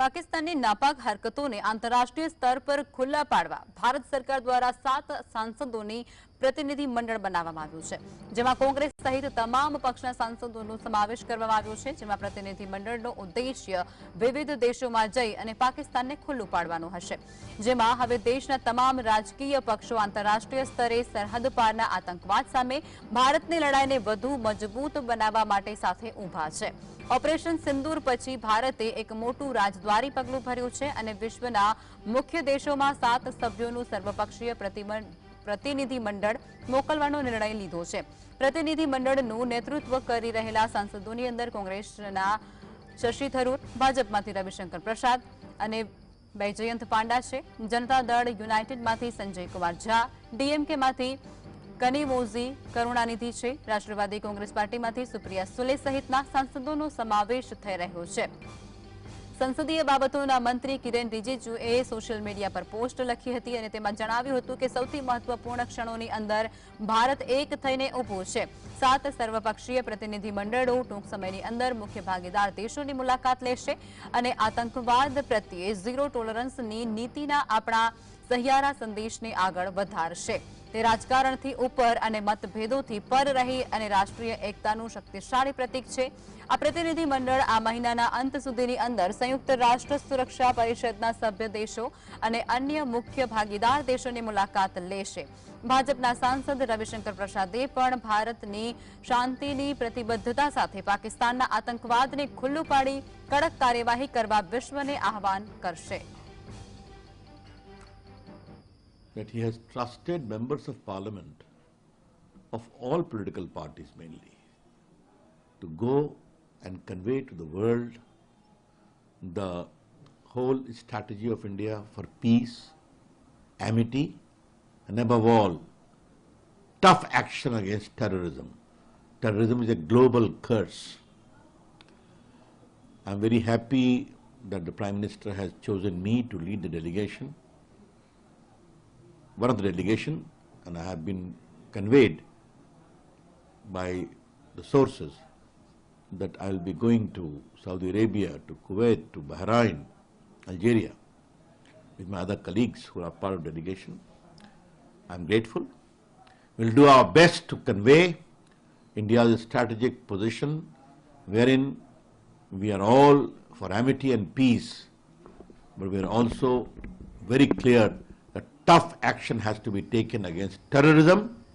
પાકિસ્તાનની નાપાક હરકતોને આંતરરાષ્ટ્રીય સ્તર પર ખુલ્લા પાડવા ભારત સરકાર દ્વારા સાત સાંસદોની પ્રતિનિધિ મંડળ બનાવવામાં આવ્યું છે જેમાં કોંગ્રેસ સહિત તમામ પક્ષના સાંસદોનો સમાવેશ કરવામાં આવ્યો છે જેમાં પ્રતિનિધિ મંડળનો ઉદ્દેશ્ય વિવિધ દેશોમાં જઈ અને પાકિસ્તાનને ખુલ્લું પાડવાનો હશે જેમાં હવે દેશના તમામ રાજકીય પક્ષો આંતરરાષ્ટ્રીય સ્તરે સરહદ પારના આતંકવાદ સામે ભારતની લડાઈને વધુ મજબૂત બનાવવા માટે સાથે ઊભા છે ઓપરેશન સિંદૂર પછી ભારતે એક મોટું રાજદ્વારી પગલું ભર્યું છે અને વિશ્વના મુખ્ય દેશોમાં સાત સભ્યોનું સર્વપક્ષીય પ્રતિમંડ પ્રતિનિધિ મંડળ મોકલવાનો નિર્ણય લીધો છે પ્રતિનિધિ મંડળનું નેતૃત્વ કરી રહેલા સંસદોની અંદર કોંગ્રેસના શશીથરુર ભાજપમાંથી રવિશંકર પ્રસાદ અને બેજયંત પાંડા છે જનતા દળ યુનાઇટેડમાંથી સંજય કુવરજા ડીએમકેમાંથી કની મોજી કરુણાનીધી છે રાષ્ટ્રવાદી કોંગ્રેસ પાર્ટીમાંથી સુપ્રિયા સુલે સહિતના સંસદોનો સમાવેશ થઈ રહ્યો છે સંસદીય બાબતોના મંત્રી કિરેન રિજીજુએ સોશિયલ મીડિયા પર પોસ્ટ લખી હતી અને તેમાં જણાવ્યું હતું કે સૌથી મહત્વપૂર્ણ ક્ષણોની અંદર ભારત એક થઈને ઊભો છે. સાત સર્વપક્ષીય પ્રતિનિધિ મંડળો ટૂંક સમયની અંદર મુખ્ય ભાગીદાર દેશોની મુલાકાત લેશે અને આતંકવાદ પ્રત્યે ઝીરો ટોલરન્સ ની નીતિના આપણા સહિયારા સંદેશને આગળ વધારશે. தே ராஜಕರಣத்தி ਉੱਪਰ अने ಮತभेदोथी ਪਰ રહી अने राष्ट्रीय एकतानु शक्तिशाली प्रतीक छे आ प्रतिनिधि मंडल આ મહિનાના અંત સુધીની અંદર संयुक्त राष्ट्र सुरक्षा પરિષદના સભ્ય દેશો અને અન્ય મુખ્ય ભાગીદાર દેશોની મુલાકાત લેશે ભાજપના સાંસદ રવિશંકર પ્રસાદ દે પણ ભારતની શાંતિની प्रतिबद्धता સાથે પાકિસ્તાનના આતંકવાદને ખુલ્લું પાડી કડક કાર્યવાહી કરવા વિશ્વને આહવાન કરશે that he has trusted members of parliament of all political parties mainly to go and convey to the world the whole strategy of India for peace, amity, and above all, tough action against terrorism. Terrorism is a global curse. I'm very happy that the Prime Minister has chosen me to lead the delegation one of the delegation and I have been conveyed by the sources that I will be going to Saudi Arabia, to Kuwait, to Bahrain, Algeria with my other colleagues who are part of delegation. I am grateful. We will do our best to convey India's strategic position wherein we are all for amity and peace, but we are also very clear tough action has to be taken against terrorism